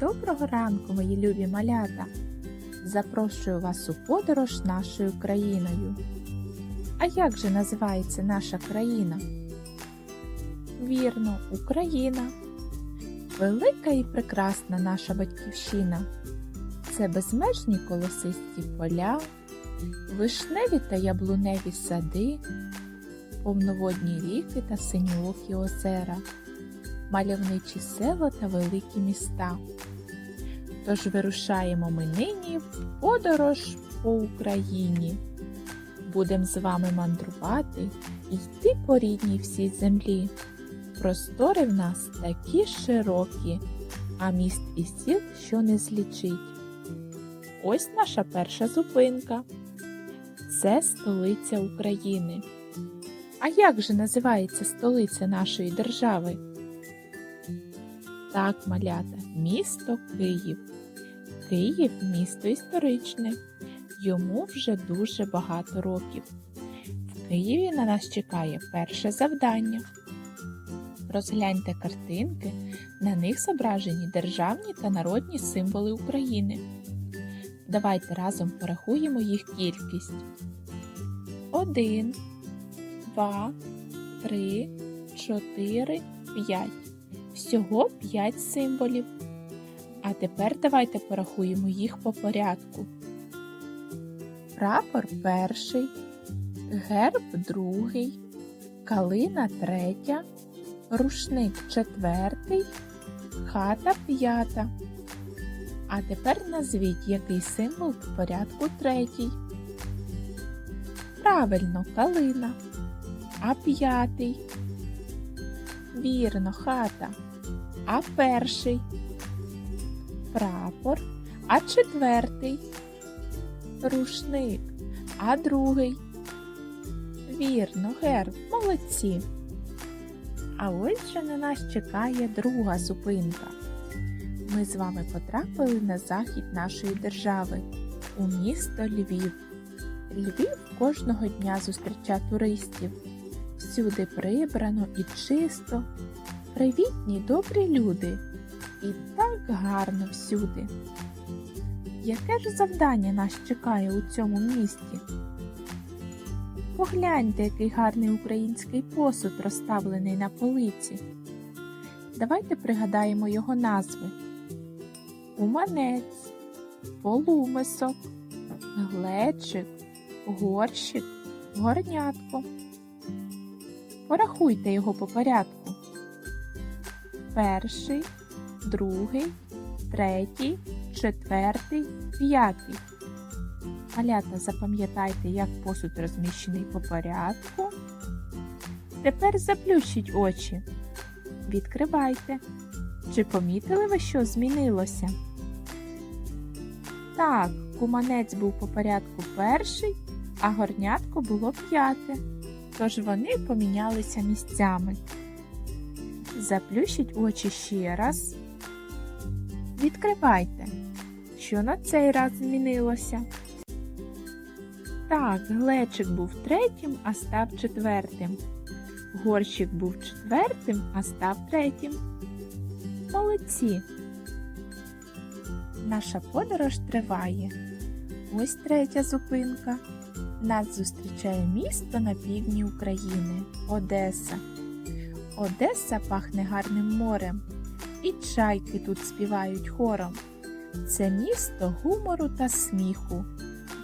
Доброго ранку, мої любі малята! Запрошую вас у подорож нашою країною. А як же називається наша країна? Вірно, Україна. Велика і прекрасна наша батьківщина. Це безмежні колосисті поля, вишневі та яблуневі сади, повноводні ріки та синьоокі озера мальовничі села та великі міста. Тож вирушаємо ми нині в подорож по Україні. Будем з вами мандрувати і йти по рідній всій землі. Простори в нас такі широкі, а міст і сіл, що не злічить. Ось наша перша зупинка. Це столиця України. А як же називається столиця нашої держави? Так, малята, місто Київ. Київ місто історичне. Йому вже дуже багато років. В Києві на нас чекає перше завдання. Розгляньте картинки, на них зображені державні та народні символи України. Давайте разом порахуємо їх кількість. Один, два, три, чотири, п'ять. Всього 5 символів. А тепер давайте порахуємо їх по порядку. Прапор перший, герб другий, калина третя, рушник четвертий, хата п'ята. А тепер назвіть, який символ в порядку третій. Правильно, калина. А п'ятий. Вірно, хата. А перший прапор, а четвертий рушник, а другий. Вірно, герб, молодці. А ось же на нас чекає друга зупинка. Ми з вами потрапили на захід нашої держави у місто Львів. Львів кожного дня зустріча туристів. Всюди прибрано і чисто, привітні добрі люди. І так гарно всюди. Яке ж завдання нас чекає у цьому місті? Погляньте, який гарний український посуд розставлений на полиці. Давайте пригадаємо його назви: Уманець, полумисок, глечик, горщик, горнятко. Порахуйте його по порядку. Перший, другий, третій, четвертий, п'ятий. Малята, запам'ятайте, як посуд розміщений по порядку. Тепер заплющіть очі. Відкривайте. Чи помітили ви, що змінилося? Так, куманець був по порядку перший, а горнятко було п'яте тож вони помінялися місцями. Заплющіть очі ще раз. Відкривайте, що на цей раз змінилося. Так, глечик був третім, а став четвертим. Горщик був четвертим, а став третім. Молодці. Наша подорож триває. Ось третя зупинка. Нас зустрічає місто на півдні України Одеса. Одеса пахне гарним морем, і чайки тут співають хором. Це місто гумору та сміху.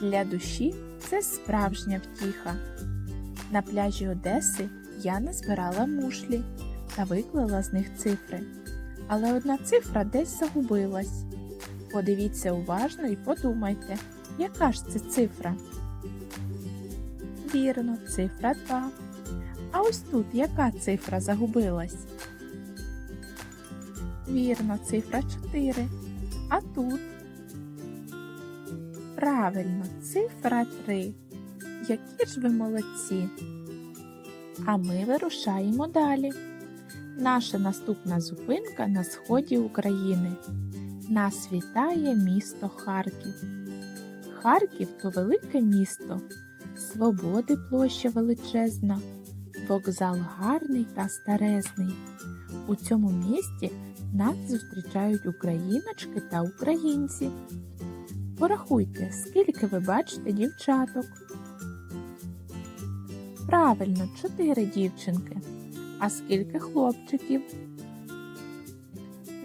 Для душі це справжня втіха. На пляжі Одеси я назбирала мушлі та виклала з них цифри. Але одна цифра десь загубилась. Подивіться уважно і подумайте, яка ж це цифра? Вірно, цифра 2. А ось тут яка цифра загубилась? Вірно, цифра 4. А тут? Правильно, цифра 3. Які ж ви молодці. А ми вирушаємо далі. Наша наступна зупинка на сході України. Нас вітає місто Харків. Харків то велике місто. Свободи площа величезна, вокзал гарний та старезний. У цьому місті Нас зустрічають україночки та українці. Порахуйте, скільки ви бачите дівчаток. Правильно, чотири дівчинки. А скільки хлопчиків?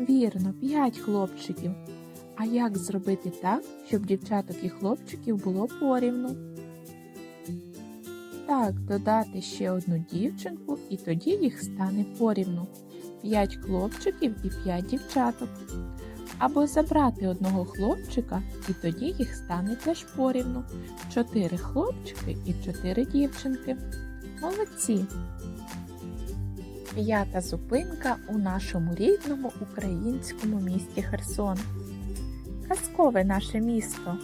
Вірно, п'ять хлопчиків. А як зробити так, щоб дівчаток і хлопчиків було порівну? Так, додати ще одну дівчинку, і тоді їх стане порівну. П'ять хлопчиків і п'ять дівчаток. Або забрати одного хлопчика, і тоді їх стане теж порівну. Чотири хлопчики і чотири дівчинки. Молодці! П'ята зупинка у нашому рідному українському місті Херсон. Казкове наше місто.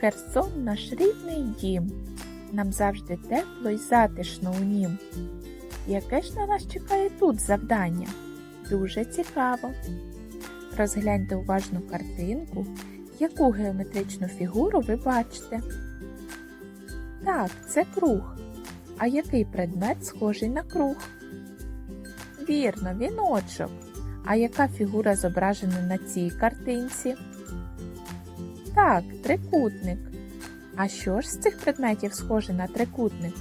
Херсон наш рідний дім. Нам завжди тепло й затишно у нім. Яке ж на нас чекає тут завдання? Дуже цікаво. Розгляньте уважну картинку, яку геометричну фігуру ви бачите. Так, це круг. А який предмет схожий на круг? Вірно, віночок. А яка фігура зображена на цій картинці? Так, трикутник. А що ж з цих предметів схоже на трикутник?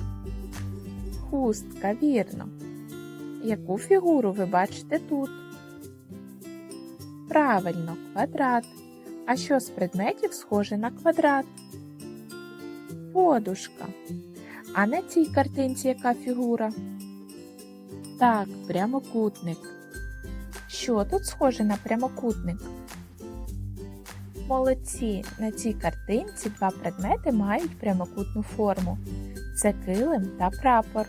Хустка, вірно. Яку фігуру ви бачите тут? Правильно, квадрат. А що з предметів схоже на квадрат? Подушка. А на цій картинці яка фігура? Так, прямокутник. Що тут схоже на прямокутник? Молодці, на цій картинці два предмети мають прямокутну форму. Це килим та прапор.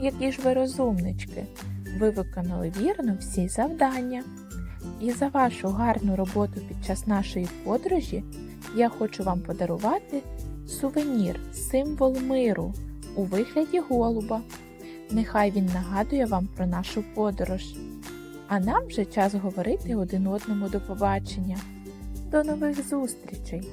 Які ж ви розумнички! Ви виконали вірно всі завдання. І за вашу гарну роботу під час нашої подорожі я хочу вам подарувати сувенір, символ миру у вигляді голуба. Нехай він нагадує вам про нашу подорож. А нам вже час говорити один одному до побачення. До нових зустрічей!